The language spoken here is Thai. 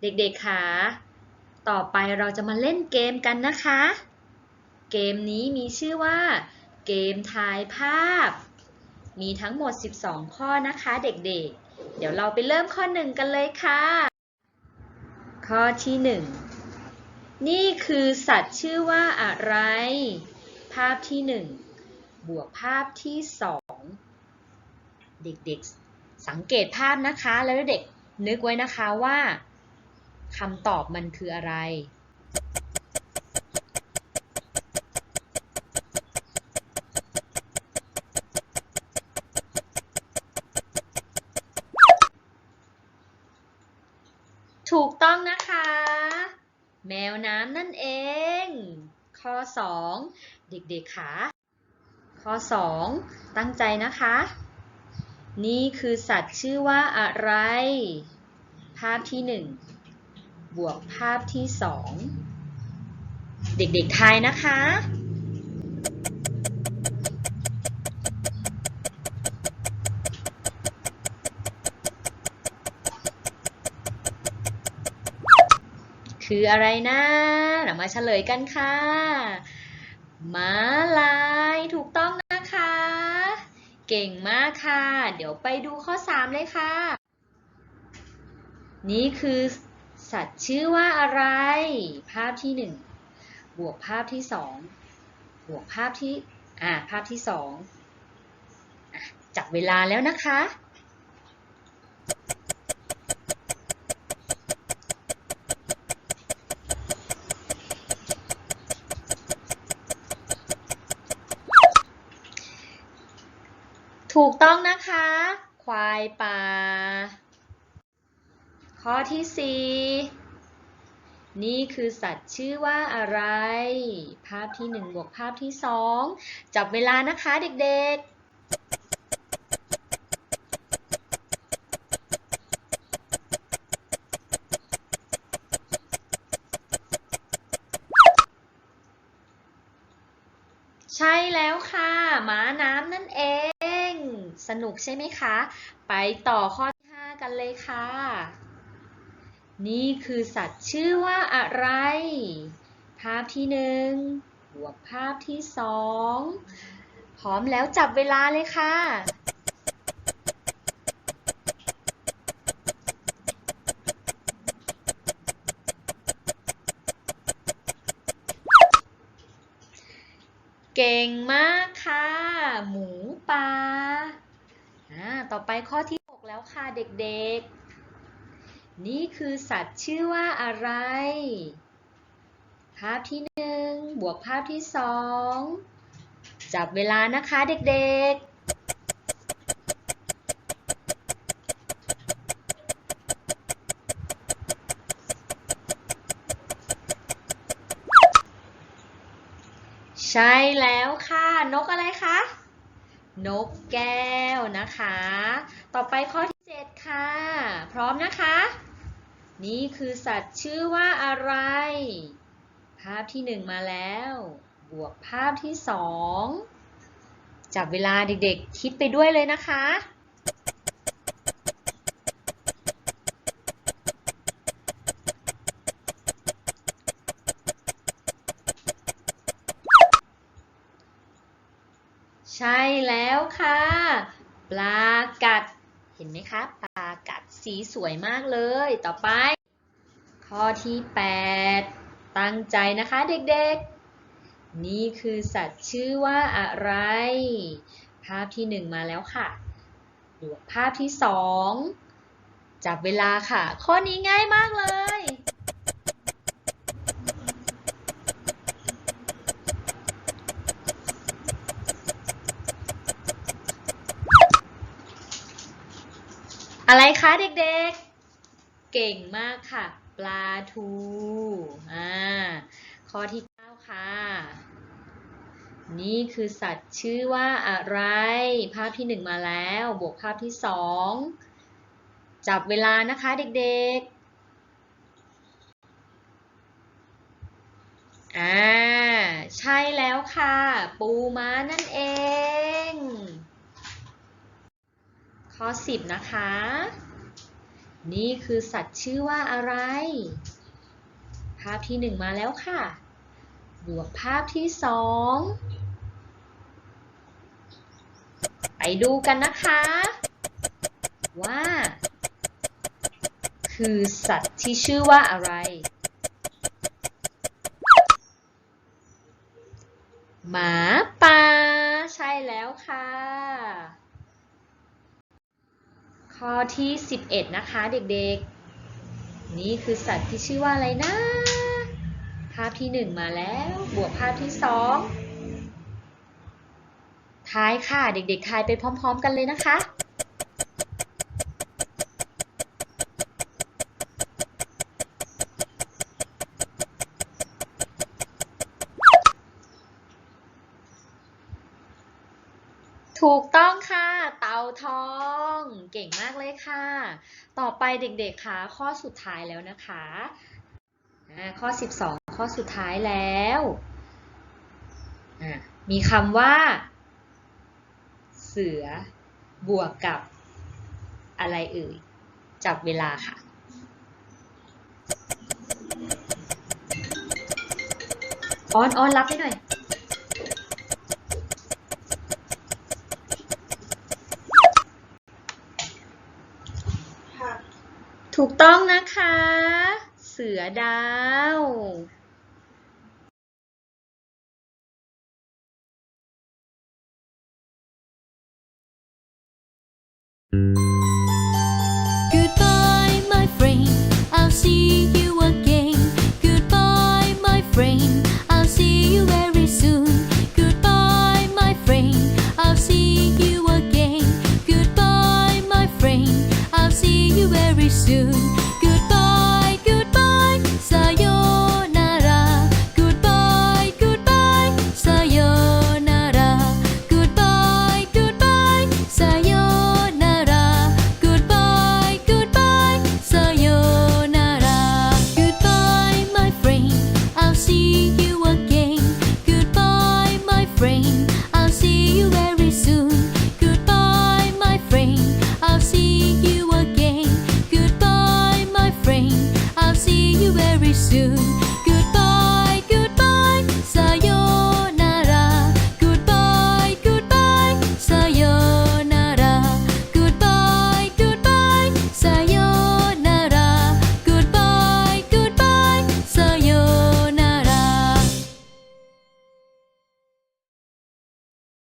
เด็กๆคะต่อไปเราจะมาเล่นเกมกันนะคะ เกมนี้มีชื่อว่า เกมทายภาพ มีทั้งหมด 12 ข้อนะคะเด็กๆ เดี๋ยวเราไปเริ่มข้อ1กันเลยค่ะ ข้อที่1นี่คือสัตว์ชื่อว่าอะไร ภาพที่1บวกภาพที่2เด็กๆสังเกตภาพนะคะแล้วเด็กนึกไว้นะคะว่า คำตอบมันคืออะไร ถูกต้องนะคะ แมวน้ำนั่นเอง ข้อ 2 เด็กๆค่ะข้อ 2 ตั้งใจนะคะ นี่คือสัตว์ชื่อว่าอะไร ภาพที่ 1 บวกภาพที่ 2 เด็กๆทายนะคะ คืออะไรนะเรามาเฉลยกันค่ะม้าลายถูกต้องนะคะ เก่งมากค่ะ เดี๋ยวไปดูข้อ 3 เลยค่ะ นี่คือ สัตว์ชื่อว่าอะไร ภาพที่ 1 บวกภาพที่ 2 บวกภาพที่ อ่า ภาพที่2อะจับเวลาแล้วนะคะ ถูกต้องนะคะ ควายป่า ข้อที่ 4 นี่คือสัตว์ชื่อว่าอะไร ภาพที่ 1 บวกภาพที่ 2 จับเวลานะคะเด็ก ๆใช่แล้วค่ะม้าน้ำนั่นเอง สนุกใช่ไหมคะ ไปต่อข้อที่ 5 กันเลยค่ะ นี่คือสัตว์ชื่อว่าอะไร ภาพที่หนึ่งบวกภาพที่สองพร้อมแล้วจับเวลาเลยค่ะ เก่งมากค่ะ หมูป่าอ่าต่อไปข้อที่ 6 แล้วค่ะเด็กๆ นี่คือสัตว์ชื่อว่าอะไร ภาพที่หนึ่งบวกภาพที่สองจับเวลานะคะเด็กๆใช่แล้วค่ะ นกอะไรคะ นกแก้วนะคะ ต่อไปข้อที่ 7 ค่ะ พร้อมนะคะ นี่คือสัตว์ชื่อว่าอะไร ภาพที่1มาแล้ว บวกภาพที่2จับเวลาเด็กๆ คิดไปด้วยเลยนะคะใช่แล้วค่ะ ปลากัด เห็นไหมคะปลา กัดสีสวยมากเลย ต่อไป ข้อที่ 8 ตั้งใจนะคะเด็กๆ นี่คือสัตว์ชื่อว่าอะไร ภาพที่ 1 มาแล้วค่ะดูภาพที่ 2 จับเวลาค่ะ ข้อนี้ง่ายมากเลย อะไรคะเด็กๆ เก่งมากค่ะ ปลาทูอ่าข้อที่9ค่ะ นี่คือสัตว์ชื่อว่าอะไร ภาพที่1มาแล้ว บวกภาพที่2จับเวลานะคะเด็กๆ อ่า ใช่แล้วค่ะ ปูม้านั่นเอง ข้อ 10 นะคะ นี่คือสัตว์ชื่อว่าอะไร ภาพที่หนึ่งมาแล้วค่ะ บวกภาพที่สองไปดูกันนะคะ ว่า คือสัตว์ที่ชื่อว่าอะไร หมาป่าใช่แล้วค่ะ ข้อที่ 11 นะคะเด็กๆ นี่คือสัตว์ที่ชื่อว่าอะไรนะ ภาพที่ 1 มาแล้ว บวกภาพที่ 2 ทายค่ะ เด็กๆ ทายไปพร้อม ๆ กันเลยนะคะ ถูกต้องค่ะ เตาทอง เก่งมากเลยค่ะ ต่อไปเด็กๆค่ะข้อสุดท้ายแล้วนะคะอ่าข้อ 12 ข้อสุดท้ายแล้วมีคำว่า เสือบวกกับอะไรเอ่ยจับเวลาค่ะออนออนรับให้หน่อย ถูกต้องนะคะ เสือดาว